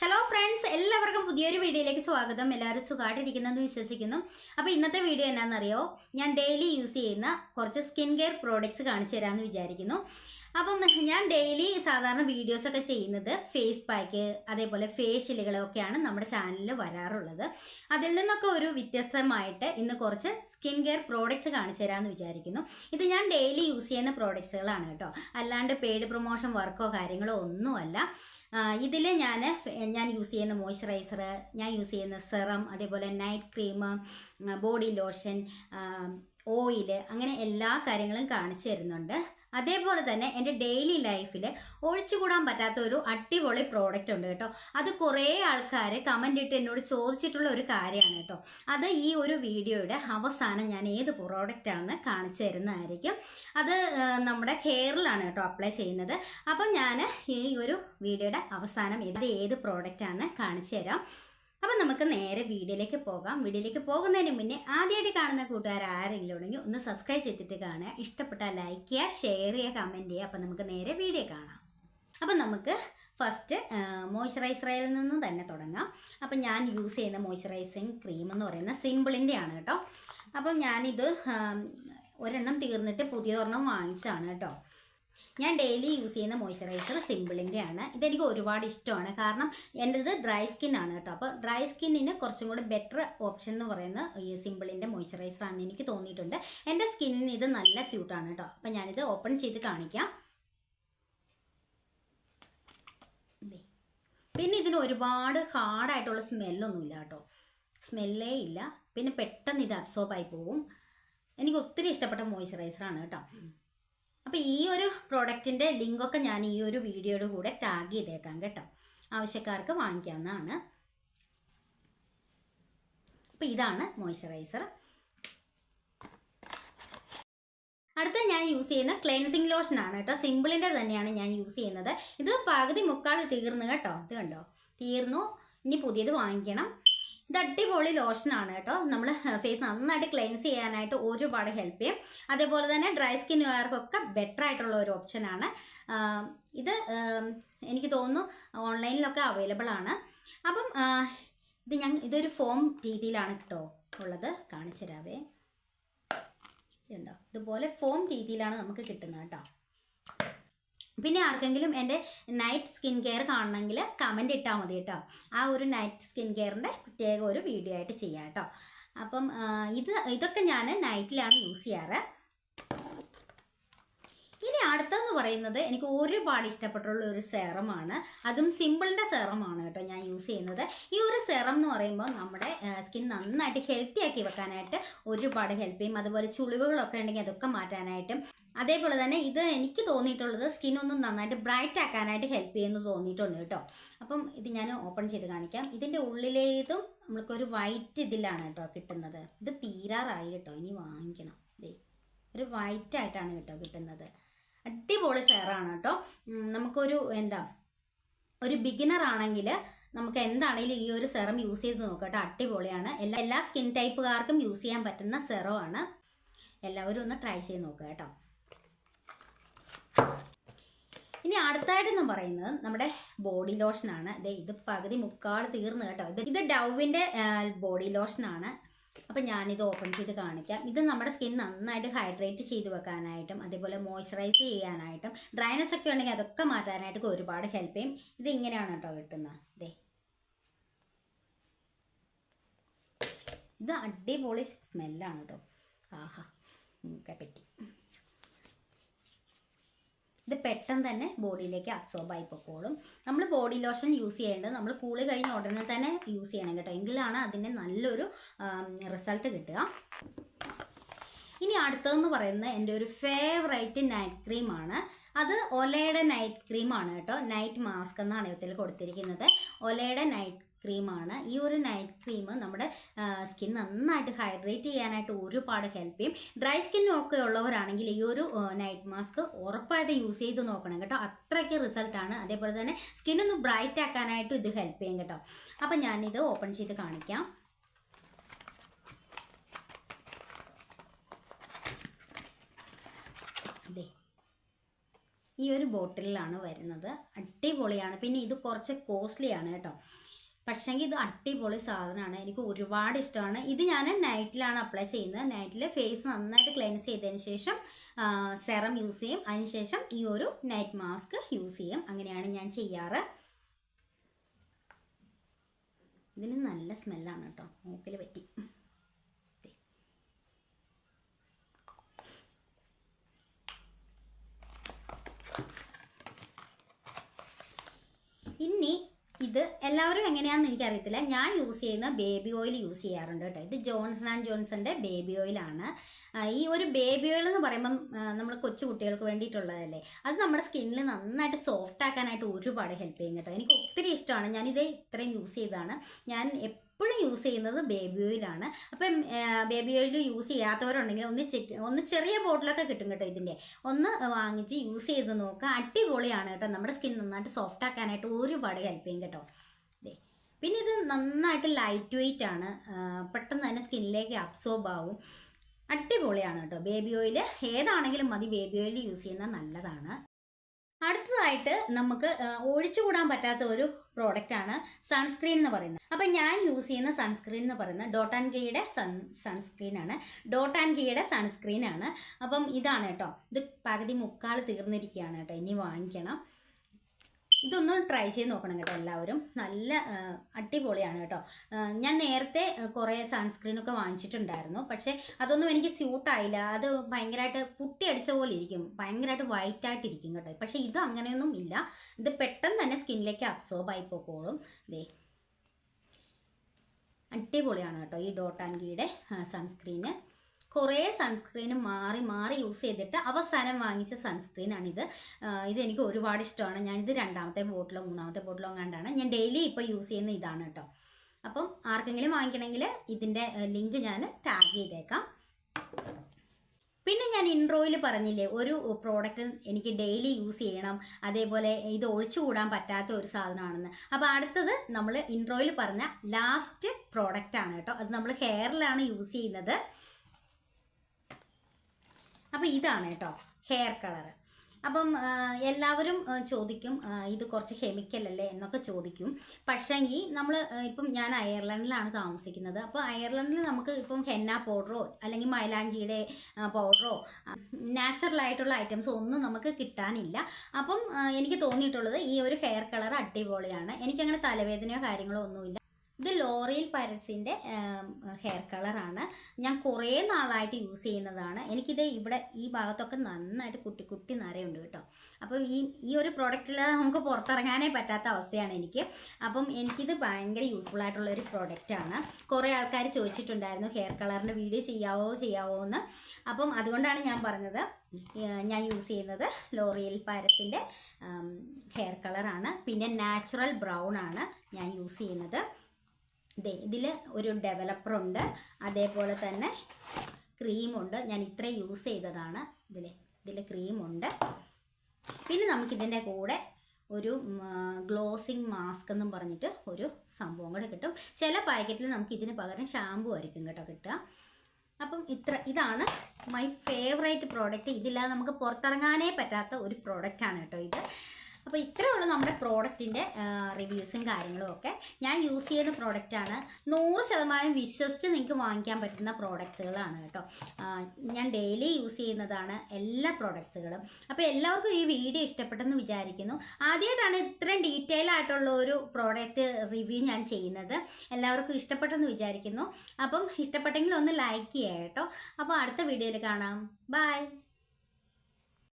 Hello friends. Friends എല്ലാവർക്കും പുതിയൊരു വീഡിയോയിലേക്ക് സ്വാഗതം. എല്ലാവരും സുഖമായിട്ടിരിക്കുന്നെന്ന് വിശ്വസിക്കുന്നു. അപ്പോൾ ഇന്നത്തെ വീഡിയോ എന്നാണെന്നറിയോ? ഞാൻ ഡെയിലി യൂസ് ചെയ്യുന്ന കുറച്ച് സ്കിൻ കെയർ പ്രോഡക്റ്റ്സ് കാണിച്ചു തരാമെന്ന് വിചാരിക്കുന്നു. അപ്പം ഞാൻ ഡെയിലി സാധാരണ വീഡിയോസൊക്കെ ചെയ്യുന്നത് ഫേസ് പാക്ക് അതേപോലെ ഫേഷ്യലുകളൊക്കെയാണ് നമ്മുടെ ചാനലിൽ വരാറുള്ളത്. അതിൽ നിന്നൊക്കെ ഒരു വ്യത്യസ്തമായിട്ട് ഇന്ന് കുറച്ച് സ്കിൻ കെയർ പ്രോഡക്റ്റ്സ് കാണിച്ചു തരാമെന്ന് വിചാരിക്കുന്നു. ഇത് ഞാൻ ഡെയിലി യൂസ് ചെയ്യുന്ന പ്രോഡക്റ്റ്സുകളാണ് കേട്ടോ. അല്ലാണ്ട് പെയ്ഡ് പ്രൊമോഷൻ വർക്കോ കാര്യങ്ങളോ ഒന്നുമല്ല. ഇതിൽ ഞാൻ ഞാൻ യൂസ് ചെയ്യുന്ന മോയ്സ്ചറൈസർ ഞാൻ യൂസ് ചെയ്യുന്ന സെറം അതേപോലെ night cream body lotion oil അങ്ങനെ എല്ലാ കാര്യങ്ങളും കാണിച്ചു തരുന്നുണ്ട്. അതേപോലെ തന്നെ എന്റെ ഡെയിലി ലൈഫിൽ ഒഴിച്ചുകൂടാൻ പറ്റാത്ത ഒരു അടിപൊളി പ്രോഡക്റ്റ് ഉണ്ട് കേട്ടോ. അത് കുറേ ആൾക്കാർ കമന്റ് ഇട്ട് എന്നോട് ചോദിച്ചിട്ടുള്ള ഒരു കാര്യമാണ് കേട്ടോ. അത് ഈ ഒരു വീഡിയോയുടെ അവസാനം ഞാൻ ഏത് പ്രോഡക്റ്റാണെന്ന് കാണിച്ചു തരുന്നതായിരിക്കും. അത് നമ്മുടെ ഹെയറിലാണ് കേട്ടോ അപ്ലൈ ചെയ്യുന്നത്. അപ്പം ഞാൻ ഈ ഒരു വീഡിയോയുടെ അവസാനം ഏത് ഏത് പ്രോഡക്റ്റാണെന്ന് കാണിച്ചു തരാം. അപ്പം നമുക്ക് നേരെ വീഡിയോയിലേക്ക് പോകാം. വീഡിയോയിലേക്ക് പോകുന്നതിന് മുന്നേ ആദ്യമായിട്ട് കാണുന്ന കൂട്ടുകാർ ആരെങ്കിലും ഉണ്ടെങ്കിൽ ഒന്ന് സബ്സ്ക്രൈബ് ചെയ്തിട്ട് കാണുക. ഇഷ്ടപ്പെട്ടാൽ ലൈക്ക് ചെയ്യുക ഷെയർ ചെയ്യുക കമന്റ് ചെയ്യുക. അപ്പം നമുക്ക് നേരെ വീഡിയോ കാണാം. അപ്പം നമുക്ക് ഫസ്റ്റ് മോയ്സ്ചറൈസറിൽ നിന്ന് തന്നെ തുടങ്ങാം. അപ്പം ഞാൻ യൂസ് ചെയ്യുന്ന മോയ്സ്ചറൈസിങ് ക്രീം എന്ന് പറയുന്ന സിമ്പിളിന്റെ ആണ് കേട്ടോ. അപ്പം ഞാനിത് ഒരെണ്ണം തീർന്നിട്ട് പുതിയതൊരെണ്ണം വാങ്ങിച്ചതാണ് കേട്ടോ. ഞാൻ ഡെയിലി യൂസ് ചെയ്യുന്ന മോയ്സ്ചറൈസർ സിമ്പിളിന്റെ ആണ് ഇതെനിക്ക് ഒരുപാട് ഇഷ്ടമാണ്. കാരണം എന്റെത് ഡ്രൈ സ്കിൻ ആണ് കേട്ടോ. അപ്പോൾ ഡ്രൈ സ്കിന്നിന് കുറച്ചും കൂടി ബെറ്റർ ഓപ്ഷൻ എന്ന് പറയുന്ന ഈ സിമ്പിളിന്റെ മോയ്സ്ചറൈസർ ആണെന്ന് എനിക്ക് തോന്നിയിട്ടുണ്ട്. എന്റെ സ്കിന്നിന് ഇത് നല്ല സ്യൂട്ടാണ് കേട്ടോ. അപ്പോൾ ഞാനിത് ഓപ്പൺ ചെയ്ത് കാണിക്കാം. പിന്നെ ഇതിന് ഒരുപാട് ഹാർഡായിട്ടുള്ള സ്മെല്ലൊന്നുമില്ല കേട്ടോ. സ്മെല്ലേ ഇല്ല. പിന്നെ പെട്ടെന്ന് ഇത് അബ്സോർബ് ആയി പോകും എനിക്ക് ഒത്തിരി ഇഷ്ടപ്പെട്ട മോയ്സ്ചറൈസറാണ് കേട്ടോ. അപ്പോൾ ഈ ഒരു പ്രോഡക്റ്റിന്റെ ലിങ്കൊക്കെ ഞാൻ ഈ ഒരു വീഡിയോയുടെ കൂടെ ടാഗ് ചെയ്തേക്കാം കേട്ടോ. ആവശ്യക്കാർക്ക് വാങ്ങിക്കാവുന്നതാണ്. അപ്പോൾ ഇതാണ് മോയ്സ്ചറൈസർ അടുത്ത ഞാൻ യൂസ് ചെയ്യുന്ന ക്ലെൻസിങ് ലോഷൻ ആണ് കേട്ടോ. സിമ്പിളിന്റെ തന്നെയാണ് ഞാൻ യൂസ് ചെയ്യുന്നത്. ഇത് പകുതി മുക്കാൽ തീർന്നു കേട്ടോ. ഇത് കണ്ടോ? തീർന്നു. ഇനി പുതിയത് വാങ്ങിക്കണം. ഇത് അടിപൊളി ലോഷനാണ് കേട്ടോ. നമ്മൾ ഫേസ് നന്നായിട്ട് ക്ലെൻസ് ചെയ്യാനായിട്ട് ഒരുപാട് ഹെൽപ്പ് ചെയ്യും. അതേപോലെ തന്നെ ഡ്രൈ സ്കിന്നുകാർക്കൊക്കെ ബെറ്റർ ആയിട്ടുള്ള ഒരു ഓപ്ഷനാണ് ഇത് എനിക്ക് തോന്നുന്നു ഓൺലൈനിലൊക്കെ അവൈലബിൾ ആണ്. അപ്പം ഇത് ഞാൻ ഇതൊരു ഫോം രീതിയിലാണ് കേട്ടോ ഉള്ളത്. കാണിച്ചു തരാവേ. ഇതുണ്ടോ? ഇതുപോലെ ഫോം രീതിയിലാണ് നമുക്ക് കിട്ടുന്നത് കേട്ടോ. പിന്നെ ആർക്കെങ്കിലും എന്റെ നൈറ്റ് സ്കിൻ കെയർ കാണണമെങ്കിൽ കമന്റ് ഇട്ടാൽ മതി കേട്ടോ. ആ ഒരു നൈറ്റ് സ്കിൻ കെയറിന്റെ പ്രത്യേക ഒരു വീഡിയോ ആയിട്ട് ചെയ്യാം കേട്ടോ. അപ്പം ഇത് ഇതൊക്കെ ഞാൻ നൈറ്റിലാണ് യൂസ് ചെയ്യാറ്. അടുത്തെന്ന് പറയുന്നത് എനിക്ക് ഒരുപാട് ഇഷ്ടപ്പെട്ടുള്ള ഒരു സെറമാണ്. അതും സിമ്പിളിന്റെ സെറമാണ് കേട്ടോ ഞാൻ യൂസ് ചെയ്യുന്നത്. ഈ ഒരു സെറം എന്ന് പറയുമ്പോൾ നമ്മുടെ സ്കിൻ നന്നായിട്ട് ഹെൽത്തി ആക്കി വെക്കാനായിട്ട് ഒരുപാട് ഹെൽപ്പ് ചെയ്യും. അതുപോലെ ചുളിവുകളൊക്കെ ഉണ്ടെങ്കിൽ അതൊക്കെ മാറ്റാനായിട്ടും. അതേപോലെ തന്നെ ഇത് എനിക്ക് തോന്നിയിട്ടുള്ളത് സ്കിൻ ഒന്ന് നന്നായിട്ട് ബ്രൈറ്റ് ആക്കാനായിട്ട് ഹെൽപ്പ് ചെയ്യുമെന്ന് തോന്നിയിട്ടുണ്ട് കേട്ടോ. അപ്പം ഇത് ഞാൻ ഓപ്പൺ ചെയ്ത് കാണിക്കാം. ഇതിന്റെ ഉള്ളിലേതും നമ്മൾക്കൊരു വൈറ്റ് ഇതിലാണ് കേട്ടോ കിട്ടുന്നത്. ഇത് തീരാറായി കേട്ടോ. ഇനി വാങ്ങിക്കണം. ദേ ഒരു വൈറ്റ് ആയിട്ടാണ് കേട്ടോ കിട്ടുന്നത്. അടിപൊളി സെയറാണ് കേട്ടോ. നമുക്കൊരു എന്താ ഒരു ബിഗിനർ ആണെങ്കിൽ നമുക്ക് എന്താണെങ്കിലും ഈ ഒരു സെറം യൂസ് ചെയ്ത് നോക്കട്ടെ. അടിപൊളിയാണ്. എല്ലാ എല്ലാ സ്കിൻ ടൈപ്പുകാർക്കും യൂസ് ചെയ്യാൻ പറ്റുന്ന സെറോ ആണ്. എല്ലാവരും ഒന്ന് ട്രൈ ചെയ്ത് നോക്കുക കേട്ടോ. ഇനി അടുത്തായിട്ടെന്ന് പറയുന്നത് നമ്മുടെ ബോഡി ലോഷനാണ് ദേ ഇത് പകുതി മുക്കാൾ തീർന്നു കേട്ടോ. ഇത് ഇത് ഡവിന്റെ ബോഡി ലോഷനാണ് അപ്പം ഞാനിത് ഓപ്പൺ ചെയ്ത് കാണിക്കാം. ഇത് നമ്മുടെ സ്കിൻ നന്നായിട്ട് ഹൈഡ്രേറ്റ് ചെയ്ത് വെക്കാനായിട്ടും അതേപോലെ മോയ്സ്ചറൈസ് ചെയ്യാനായിട്ടും ഡ്രൈനസ് ഒക്കെ ഉണ്ടെങ്കിൽ അതൊക്കെ മാറ്റാനായിട്ട് ഒരുപാട് ഹെൽപ്പ് ചെയ്യും. ഇത് ഇങ്ങനെയാണ് കേട്ടോ കിട്ടുന്നത്. ദേ. ഇത് അടിപൊളി സ്മെല്ലാണ് കേട്ടോ. ആഹാ പറ്റി. ഇത് പെട്ടെന്ന് തന്നെ ബോഡിയിലേക്ക് അബ്സോർബ് ആയി പൊക്കോളും നമ്മൾ ബോഡി ലോഷൻ യൂസ് ചെയ്യേണ്ടത് നമ്മൾ കൂളി കഴിഞ്ഞ ഉടനെ തന്നെ യൂസ് ചെയ്യണം കേട്ടോ. എങ്കിലാണ് അതിന്റെ നല്ലൊരു റിസൾട്ട് കിട്ടുക. ഇനി അടുത്തതെന്ന് പറയുന്നത് എന്റെ ഒരു ഫേവറേറ്റ് നൈറ്റ് ക്രീമാണ് അത് ഒലയുടെ നൈറ്റ് ക്രീമാണ് കേട്ടോ. നൈറ്റ് മാസ്ക് എന്നാണ് ഇതിൽ കൊടുത്തിരിക്കുന്നത്. ഒലയുടെ നൈറ്റ് ക്രീമാണ് ഈ ഒരു നൈറ്റ് ക്രീം നമ്മുടെ സ്കിൻ നന്നായിട്ട് ഹൈഡ്രേറ്റ് ചെയ്യാനായിട്ട് ഒരുപാട് ഹെൽപ്പ് ചെയ്യും. ഡ്രൈ സ്കിന്നും ഒക്കെ ഉള്ളവരാണെങ്കിൽ ഈ ഒരു നൈറ്റ് മാസ്ക് ഉറപ്പായിട്ട് യൂസ് ചെയ്ത് നോക്കണം കേട്ടോ. അത്രയ്ക്ക് റിസൾട്ടാണ് അതേപോലെ തന്നെ സ്കിൻ ഒന്ന് ബ്രൈറ്റ് ആക്കാനായിട്ട് ഇത് ഹെൽപ്പ് ചെയ്യും കേട്ടോ. അപ്പം ഞാനിത് ഓപ്പൺ ചെയ്ത് കാണിക്കാം. ദേ. ഈ ഒരു ബോട്ടിലാണ് വരുന്നത്. അടിപൊളിയാണ്. പിന്നെ ഇത് കുറച്ച് കോസ്റ്റ്ലിയാണ് കേട്ടോ. പക്ഷേങ്കിൽ ഇത് അടിപൊളി സാധനമാണ്. എനിക്ക് ഒരുപാട് ഇഷ്ടമാണ്. ഇത് ഞാൻ നൈറ്റിലാണ് അപ്ലൈ ചെയ്യുന്നത്. നൈറ്റിൽ ഫേസ് നന്നായിട്ട് ക്ലെൻസ് ചെയ്തതിന് ശേഷം സെറം യൂസ് ചെയ്യും. അതിനുശേഷം ഈ ഒരു നൈറ്റ് മാസ്ക് യൂസ് ചെയ്യും. അങ്ങനെയാണ് ഞാൻ ചെയ്യാറ്. ഇതിന് നല്ല സ്മെല്ലാണ് കേട്ടോ. മൂക്കിൽ പറ്റി ദേ. ഇനി ഇത് എല്ലാവരും എങ്ങനെയാണെന്ന് എനിക്കറിയത്തില്ല. ഞാൻ യൂസ് ചെയ്യുന്ന ബേബി ഓയിൽ യൂസ് ചെയ്യാറുണ്ട് കേട്ടോ. ഇത് ജോൺസൺ ആൻഡ് ജോൺസന്റെ ബേബി ഓയിലാണ് ഈ ഒരു ബേബി ഓയിൽ എന്ന് പറയുമ്പം നമ്മൾ കൊച്ചു കുട്ടികൾക്ക് വേണ്ടിയിട്ടുള്ളതല്ലേ? അത് നമ്മുടെ സ്കിന്നിൽ നന്നായിട്ട് സോഫ്റ്റ് ആക്കാനായിട്ട് ഒരുപാട് ഹെൽപ്പ് ചെയ്യും കേട്ടോ. എനിക്ക് ഒത്തിരി ഇഷ്ടമാണ്. ഞാനിത് ഇത്രയും യൂസ് ചെയ്തതാണ്. ഞാൻ എപ്പോഴും യൂസ് ചെയ്യുന്നത് ബേബി ഓയിലാണ് അപ്പം ബേബി ഓയിൽ യൂസ് ചെയ്യാത്തവരുണ്ടെങ്കിൽ ഒന്ന് ചെക്ക് ഒന്ന് ചെറിയ ബോട്ടിലൊക്കെ കിട്ടും കേട്ടോ ഇതിന്റെ ഒന്ന് വാങ്ങിച്ച് യൂസ് ചെയ്ത് നോക്കുക. അടിപൊളിയാണ് കേട്ടോ. നമ്മുടെ സ്കിൻ നന്നായിട്ട് സോഫ്റ്റ് ആക്കാനായിട്ട് ഒരുപാട് ഹെൽപ്പ് ചെയ്യും കേട്ടോ. നന്നായിട്ട് ലൈറ്റ് വെയിറ്റ് ആണ്. പെട്ടെന്ന് തന്നെ സ്കിന്നിലേക്ക് അബ്സോർബ് ആവും. അടിപൊളിയാണ് കേട്ടോ. ബേബി ഓയിൽ ഏതാണെങ്കിലും മതി ബേബി ഓയിൽ യൂസ് ചെയ്യുന്നത് നല്ലതാണ്. അടുത്തതായിട്ട് നമുക്ക് ഒഴിച്ചുകൂടാൻ പറ്റാത്ത ഒരു പ്രോഡക്റ്റാണ് സൺസ്ക്രീൻ എന്ന് പറയുന്നത്. അപ്പം ഞാൻ യൂസ് ചെയ്യുന്ന സൺസ്ക്രീൻ എന്ന് പറയുന്നത് ഡോട്ട് ആൻഡ് ഗീയുടെ സൺ സൺസ്ക്രീൻ ആണ്. ഡോട്ട് ആൻഡ് ഗീയുടെ സൺസ്ക്രീൻ ആണ്. അപ്പം ഇതാണ് കേട്ടോ. ഇത് പകുതി മുക്കാൽ തീർന്നിരിക്കുകയാണ് കേട്ടോ. ഇനി വാങ്ങിക്കണം. ഇതൊന്ന് ട്രൈ ചെയ്ത് നോക്കണം കേട്ടോ എല്ലാവരും. നല്ല അടിപൊളിയാണ് കേട്ടോ. ഞാൻ നേരത്തെ കുറേ സൺസ്ക്രീനൊക്കെ വാങ്ങിച്ചിട്ടുണ്ടായിരുന്നു. പക്ഷേ അതൊന്നും എനിക്ക് സ്യൂട്ടായില്ല അത് ഭയങ്കരമായിട്ട് പുട്ടി അടിച്ച പോലെ ഇരിക്കും. ഭയങ്കരമായിട്ട് വൈറ്റ് ആയിട്ടിരിക്കും കേട്ടോ. പക്ഷേ ഇത് അങ്ങനെയൊന്നും ഇല്ല. ഇത് പെട്ടെന്ന് തന്നെ സ്കിന്നിലേക്ക് അബ്സോർബ് ആയി പോക്കോളും. ദേ. അടിപൊളിയാണ് കേട്ടോ ഈ ഡോട്ട് ആൻഡ് സൺസ്ക്രീന് കുറേ സൺസ്ക്രീൻ മാറി മാറി യൂസ് ചെയ്തിട്ട് അവസാനം വാങ്ങിച്ച സൺസ്ക്രീനാണിത് ഇതെനിക്ക് ഒരുപാട് ഇഷ്ടമാണ്. ഞാനിത് രണ്ടാമത്തെ ബോട്ടിലോ മൂന്നാമത്തെ ബോട്ടിലോ കണ്ടാണ് ഞാൻ ഡെയിലി ഇപ്പോൾ യൂസ് ചെയ്യുന്ന ഇതാണ് കേട്ടോ അപ്പം ആർക്കെങ്കിലും വാങ്ങിക്കണമെങ്കിൽ ഇതിന്റെ ലിങ്ക് ഞാൻ ടാഗ് ചെയ്തേക്കാം. പിന്നെ ഞാൻ ഇൻട്രോയിൽ പറഞ്ഞില്ലേ ഒരു പ്രോഡക്റ്റ് എനിക്ക് ഡെയിലി യൂസ് ചെയ്യണം. അതേപോലെ ഇത് ഒഴിച്ചുകൂടാൻ പറ്റാത്ത ഒരു സാധനമാണെന്ന്. അപ്പോൾ അടുത്തത് നമ്മൾ ഇൻട്രോയിൽ പറഞ്ഞ ലാസ്റ്റ് പ്രോഡക്റ്റാണ് കേട്ടോ അത് നമ്മൾ ഹെയറിലാണ് യൂസ് ചെയ്യുന്നത്. അപ്പോൾ ഇതാണ് കേട്ടോ ഹെയർ കളർ അപ്പം എല്ലാവരും ചോദിക്കും ഇത് കുറച്ച് കെമിക്കൽ അല്ലേ എന്നൊക്കെ ചോദിക്കും. പക്ഷേങ്കിൽ നമ്മൾ ഇപ്പം ഞാൻ അയർലൻഡിലാണ് താമസിക്കുന്നത്. അപ്പോൾ അയർലൻഡിൽ നമുക്ക് ഇപ്പം ഹെന്ന പൗഡറോ അല്ലെങ്കിൽ മൈലാഞ്ചിയുടെ പൗഡറോ നാച്ചുറൽ ആയിട്ടുള്ള ഐറ്റംസ് ഒന്നും നമുക്ക് കിട്ടാനില്ല. അപ്പം എനിക്ക് തോന്നിയിട്ടുള്ളത് ഈ ഒരു ഹെയർ കളർ അടിപൊളിയാണ്. എനിക്കങ്ങനെ തലവേദനയോ കാര്യങ്ങളോ ഒന്നുമില്ല. ഇത് ലോറിയൽ പാരസിന്റെ ഹെയർ കളറാണ്. ഞാൻ കുറേ നാളായിട്ട് യൂസ് ചെയ്യുന്നതാണ്. എനിക്കിത് ഇവിടെ ഈ ഭാഗത്തൊക്കെ നന്നായിട്ട് കുട്ടി കുട്ടി നിറയുണ്ട് കേട്ടോ. അപ്പം ഈ ഈ ഒരു പ്രോഡക്റ്റിൽ നമുക്ക് പുറത്തിറങ്ങാനേ പറ്റാത്ത അവസ്ഥയാണ് എനിക്ക്. അപ്പം എനിക്കിത് ഭയങ്കര യൂസ്ഫുൾ ആയിട്ടുള്ള ഒരു പ്രോഡക്റ്റാണ് കുറേ ആൾക്കാർ ചോദിച്ചിട്ടുണ്ടായിരുന്നു ഹെയർ കളറിന്റെ വീഡിയോ ചെയ്യാവോ ചെയ്യാവോ എന്ന്. അപ്പം അതുകൊണ്ടാണ് ഞാൻ പറഞ്ഞത് ഞാൻ യൂസ് ചെയ്യുന്നത് ലോറിയൽ പാരസിന്റെ ഹെയർ കളറാണ്. പിന്നെ നാച്ചുറൽ ബ്രൗൺ ആണ് ഞാൻ യൂസ് ചെയ്യുന്നത്. ദേ ഇതിൽ ഒരു ഡെവലപ്പർ ഉണ്ട്. അതേപോലെ തന്നെ ക്രീമുണ്ട് ഞാൻ ഇത്രയും യൂസ് ചെയ്തതാണ്. ഇതിൽ ഇതിൽ ക്രീമുണ്ട് പിന്നെ നമുക്കിതിന്റെ കൂടെ ഒരു ഗ്ലോസിങ് മാസ്ക് എന്നും പറഞ്ഞിട്ട് ഒരു സംഭവം കൂടെ കിട്ടും. ചില പാക്കറ്റിൽ നമുക്ക് ഇതിന് പകരം ഷാമ്പു ആയിരിക്കും കേട്ടോ കിട്ടുക. അപ്പം ഇത്ര ഇതാണ് മൈ ഫേവറേറ്റ് പ്രോഡക്റ്റ് ഇതില്ലാതെ നമുക്ക് പുറത്തിറങ്ങാനേ പറ്റാത്ത ഒരു പ്രോഡക്റ്റാണ് കേട്ടോ ഇത്. അപ്പോൾ ഇത്രയേ ഉള്ളൂ നമ്മുടെ പ്രോഡക്റ്റിന്റെ റിവ്യൂസും കാര്യങ്ങളും ഒക്കെ. ഞാൻ യൂസ് ചെയ്യുന്ന പ്രോഡക്റ്റാണ് നൂറ് ശതമാനം വിശ്വസിച്ച് നിങ്ങൾക്ക് വാങ്ങിക്കാൻ പറ്റുന്ന പ്രോഡക്റ്റ്സുകളാണ് കേട്ടോ. ഞാൻ ഡെയിലി യൂസ് ചെയ്യുന്നതാണ് എല്ലാ പ്രോഡക്ട്സുകളും അപ്പോൾ എല്ലാവർക്കും ഈ വീഡിയോ ഇഷ്ടപ്പെട്ടെന്ന് വിചാരിക്കുന്നു. ആദ്യമായിട്ടാണ് ഇത്രയും ഡീറ്റെയിൽ ആയിട്ടുള്ള ഒരു പ്രോഡക്റ്റ് റിവ്യൂ ഞാൻ ചെയ്യുന്നത്. എല്ലാവർക്കും ഇഷ്ടപ്പെട്ടെന്ന് വിചാരിക്കുന്നു. അപ്പം ഇഷ്ടപ്പെട്ടെങ്കിൽ ഒന്ന് ലൈക്ക് ചെയ്യാം കേട്ടോ. അപ്പോൾ അടുത്ത വീഡിയോയിൽ കാണാം. ബൈ